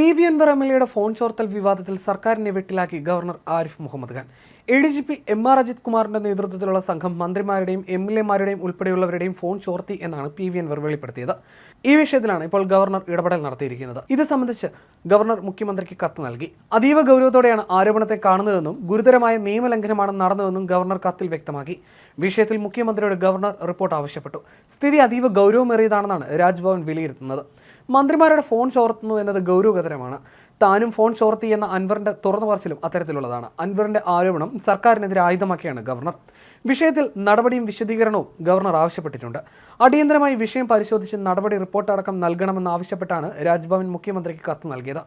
P V Anvar M L എയുടെ phone ചോർത്തൽ വിവാദത്തിൽ സർക്കാരിനെ വെട്ടിലാക്കി governor Arif Muhammad Khan. A D G P M R Ajith കുമാറിന്റെ നേതൃത്വത്തിലുള്ള സംഘം മന്ത്രിമാരുടെയും എം എൽ എമാരുടെയും ഉൾപ്പെടെയുള്ളവരുടെയും ഫോൺ ചോർത്തി എന്നാണ് പി വി അൻവർ വെളിപ്പെടുത്തിയത്. ഈ വിഷയത്തിലാണ് ഇപ്പോൾ ഗവർണർ ഇടപെടൽ നടത്തിയിരിക്കുന്നത്. ഇത് സംബന്ധിച്ച് ഗവർണർ മുഖ്യമന്ത്രിക്ക് കത്ത് നൽകി. അതീവ ഗൗരവത്തോടെയാണ് ആരോപണത്തെ കാണുന്നതെന്നും ഗുരുതരമായ നിയമലംഘനമാണ് നടന്നതെന്നും ഗവർണർ കത്തിൽ വ്യക്തമാക്കി. വിഷയത്തിൽ മുഖ്യമന്ത്രിയുടെ ഗവർണർ റിപ്പോർട്ട് ആവശ്യപ്പെട്ടു. സ്ഥിതി അതീവ ഗൗരവമേറിയതാണെന്നാണ് രാജ്ഭവൻ വിലയിരുത്തുന്നത്. മന്ത്രിമാരുടെ ഫോൺ ചോർത്തുന്നു എന്നത് ഗൗരവകരമാണ്. താനും ഫോൺ ചോർത്തി എന്ന അൻവറിന്റെ തുറന്നു പറച്ചിലും അത്തരത്തിലുള്ളതാണ്. അൻവറിന്റെ ആരോപണം സർക്കാരിനെതിരെ ആയുധമാക്കിയാണ് ഗവർണർ. വിഷയത്തിൽ നടപടിയും വിശദീകരണവും ഗവർണർ ആവശ്യപ്പെട്ടിട്ടുണ്ട്. അടിയന്തരമായി വിഷയം പരിശോധിച്ച് നടപടി റിപ്പോർട്ട് അടക്കം നൽകണമെന്ന് ആവശ്യപ്പെട്ടാണ് രാജ്ഭവൻ മുഖ്യമന്ത്രിക്ക് കത്ത് നൽകിയത്.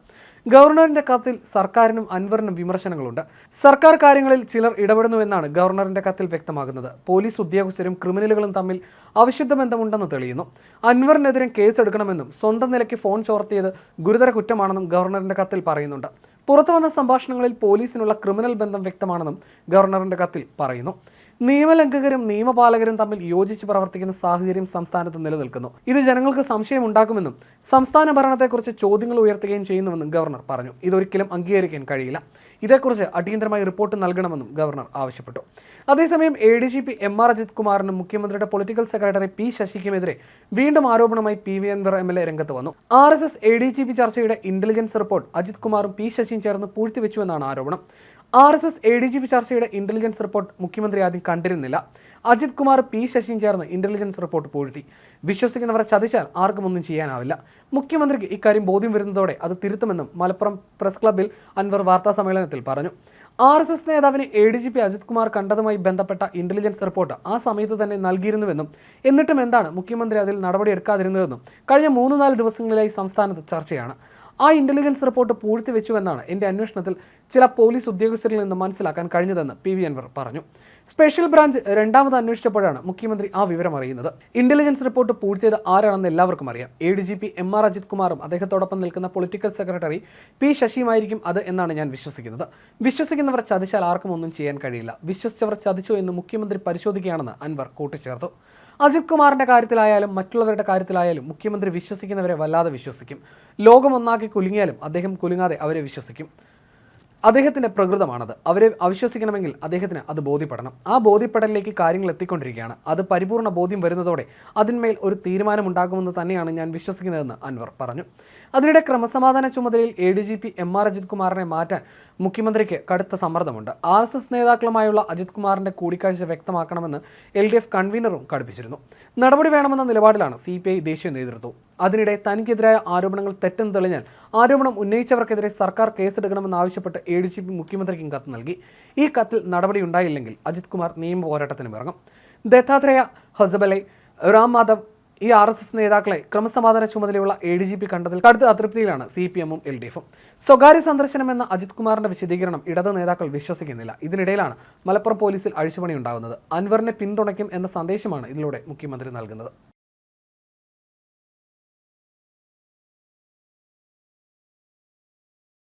ഗവർണറിന്റെ കത്തിൽ സർക്കാരിനും അൻവറിനും വിമർശനങ്ങളുണ്ട്. സർക്കാർ കാര്യങ്ങളിൽ ചിലർ ഇടപെടുന്നുവെന്നാണ് ഗവർണറിന്റെ കത്തിൽ വ്യക്തമാകുന്നത്. പോലീസ് ഉദ്യോഗസ്ഥരും ക്രിമിനലുകളും തമ്മിൽ അവിശുദ്ധ ബന്ധമുണ്ടെന്ന് തെളിയുന്നു. അൻവറിനെതിരെ കേസെടുക്കണമെന്നും സ്വന്തം നിലയ്ക്ക് ഫോൺ ചോർത്തിയത് ഗുരുതര കുറ്റമാണെന്നും ഗവർണറിന്റെ കത്തിൽ പറയുന്നുണ്ട്. പുറത്തു വന്ന സംഭാഷണങ്ങളിൽ പോലീസിനുള്ള ക്രിമിനൽ ബന്ധം വ്യക്തമാണെന്നും ഗവർണറിന്റെ കത്തിൽ പറയുന്നു. നിയമലംഘകരും നിയമപാലകരും തമ്മിൽ യോജിച്ച് പ്രവർത്തിക്കുന്ന സാഹചര്യം സംസ്ഥാനത്ത് നിലനിൽക്കുന്നു. ഇത് ജനങ്ങൾക്ക് സംശയം ഉണ്ടാക്കുമെന്നും സംസ്ഥാന ഭരണത്തെക്കുറിച്ച് ചോദ്യങ്ങൾ ഉയർത്തുകയും ചെയ്യുന്നുവെന്നും ഗവർണർ പറഞ്ഞു. ഇതൊരിക്കലും അംഗീകരിക്കാൻ കഴിയില്ല. ഇതേക്കുറിച്ച് അടിയന്തരമായി റിപ്പോർട്ട് നൽകണമെന്നും ഗവർണർ ആവശ്യപ്പെട്ടു. അതേസമയം A D G P M R Ajith കുമാറിനും മുഖ്യമന്ത്രിയുടെ പൊളിറ്റിക്കൽ സെക്രട്ടറി പി ശശിക്കുമെതിരെ വീണ്ടും ആരോപണമായി P V Anvar M L A രംഗത്ത് വന്നു. R S S A D G P ചർച്ചയുടെ ഇന്റലിജൻസ് റിപ്പോർട്ട് അജിത് കുമാറും പി ശശിയും ചേർന്ന് പൂഴ്ത്തിവെച്ചുവെന്നാണ് ആരോപണം. R S S A D G P ചർച്ചയുടെ ഇന്റലിജൻസ് റിപ്പോർട്ട് മുഖ്യമന്ത്രി ആദ്യം കണ്ടിരുന്നില്ല. അജിത് കുമാർ പി ശശിയും ചേർന്ന് ഇന്റലിജൻസ് റിപ്പോർട്ട് പൂഴ്ത്തി വിശ്വസിക്കുന്നവരെ ചതിച്ചാൽ ആർക്കും ഒന്നും ചെയ്യാനാവില്ല. മുഖ്യമന്ത്രിക്ക് ഇക്കാര്യം ബോധ്യം വരുന്നതോടെ അത് തിരുത്തുമെന്നും മലപ്പുറം പ്രസ് ക്ലബ്ബിൽ അൻവർ വാർത്താ സമ്മേളനത്തിൽ പറഞ്ഞു. ആർ എസ് എസ് നേതാവിന് A D G P Ajith Kumar കണ്ടതുമായി ബന്ധപ്പെട്ട ഇന്റലിജൻസ് റിപ്പോർട്ട് ആ സമയത്ത് തന്നെ നൽകിയിരുന്നുവെന്നും എന്നിട്ടും എന്താണ് മുഖ്യമന്ത്രി അതിൽ നടപടിയെടുക്കാതിരുന്നതെന്നും കഴിഞ്ഞ മൂന്ന് നാല് ദിവസങ്ങളിലായി സംസ്ഥാനത്ത് ചർച്ചയാണ്. ആ ഇന്റലിജൻസ് റിപ്പോർട്ട് പൂഴ്ത്തിവെച്ചുവെന്നാണ് എന്റെ അന്വേഷണത്തിൽ ചില പോലീസ് ഉദ്യോഗസ്ഥരിൽ നിന്ന് മനസ്സിലാക്കാൻ കഴിഞ്ഞതെന്ന് പി വി അൻവർ പറഞ്ഞു. സ്പെഷ്യൽ ബ്രാഞ്ച് രണ്ടാമത് അന്വേഷിച്ചപ്പോഴാണ് മുഖ്യമന്ത്രി ആ വിവരം അറിയുന്നത്. ഇന്റലിജൻസ് റിപ്പോർട്ട് പൂഴ്ത്തിയത് ആരാണെന്ന് എല്ലാവർക്കും അറിയാം. A D G P M R Ajith കുമാറും അദ്ദേഹത്തോടൊപ്പം നിൽക്കുന്ന പൊളിറ്റിക്കൽ സെക്രട്ടറി പി ശശിയുമായിരിക്കും അത് എന്നാണ് ഞാൻ വിശ്വസിക്കുന്നത്. വിശ്വസിക്കുന്നവർ ചതിച്ചാൽ ആർക്കും ഒന്നും ചെയ്യാൻ കഴിയില്ല. വിശ്വസിച്ചവർ ചതിച്ചോ എന്ന് മുഖ്യമന്ത്രി പരിശോധിക്കുകയാണെന്ന് അൻവർ കൂട്ടിച്ചേർത്തു. അജിത് കുമാറിന്റെ കാര്യത്തിലായാലും മറ്റുള്ളവരുടെ കാര്യത്തിലായാലും മുഖ്യമന്ത്രി വിശ്വസിക്കുന്നവരെ വല്ലാതെ വിശ്വസിക്കും. ലോകം ഒന്നാക്കി കുലുങ്ങിയാലും അദ്ദേഹം കുലുങ്ങാതെ അവരെ വിശ്വസിക്കും. അദ്ദേഹത്തിന്റെ പ്രകൃതമാണത്. അവരെ അവിശ്വസിക്കണമെങ്കിൽ അദ്ദേഹത്തിന് അത് ബോധ്യപ്പെടണം. ആ ബോധ്യപ്പെടലിലേക്ക് കാര്യങ്ങൾ എത്തിക്കൊണ്ടിരിക്കുകയാണ്. അത് പരിപൂർണ ബോധ്യം വരുന്നതോടെ അതിന്മേൽ ഒരു തീരുമാനമുണ്ടാകുമെന്ന് തന്നെയാണ് ഞാൻ വിശ്വസിക്കുന്നതെന്ന് അൻവർ പറഞ്ഞു. അതിനിടെ ക്രമസമാധാന ചുമതലയിൽ A D G P M R Ajith കുമാറിനെ മാറ്റാൻ മുഖ്യമന്ത്രിക്ക് കടുത്ത സമ്മർദ്ദമുണ്ട്. ആർ എസ് എസ് നേതാക്കളുമായുള്ള അജിത് കുമാറിന്റെ കൂടിക്കാഴ്ച വ്യക്തമാക്കണമെന്ന് എൽ ഡി എഫ് കൺവീനറും കടുപ്പിച്ചിരുന്നു. നടപടി വേണമെന്ന നിലപാടിലാണ് സി പി ഐ ദേശീയ നേതൃത്വം അതിനിടെ തനിക്കെതിരായ ആരോപണങ്ങൾ തെറ്റെന്ന് തെളിഞ്ഞാൽ ആരോപണം ഉന്നയിച്ചവർക്കെതിരെ സർക്കാർ കേസെടുക്കണമെന്നാവശ്യപ്പെട്ട് എ ഡി ജി പി മുഖ്യമന്ത്രിക്കും കത്ത് നൽകി. ഈ കത്തിൽ നടപടി ഉണ്ടായില്ലെങ്കിൽ അജിത് കുമാർ നിയമ പോരാട്ടത്തിന് ഇറങ്ങും ദത്താത്രേയ ഹസബലെ റാം മാധവ് ഈ ആർ എസ് എസ് നേതാക്കളെ ക്രമസമാധാന ചുമതലയുള്ള എ ഡി ജി പി കണ്ടതിൽ കടുത്ത അതൃപ്തിയിലാണ് സി പി എമ്മും എൽ ഡി എഫും. സ്വകാര്യ സന്ദർശനം എന്ന അജിത് കുമാറിന്റെ വിശദീകരണം ഇടത് നേതാക്കൾ വിശ്വസിക്കുന്നില്ല. ഇതിനിടയിലാണ് മലപ്പുറം പോലീസിൽ അഴിച്ചുപണി ഉണ്ടാകുന്നത് അൻവറിനെ പിന്തുണയ്ക്കും എന്ന സന്ദേശമാണ് ഇതിലൂടെ മുഖ്യമന്ത്രി നൽകുന്നത്.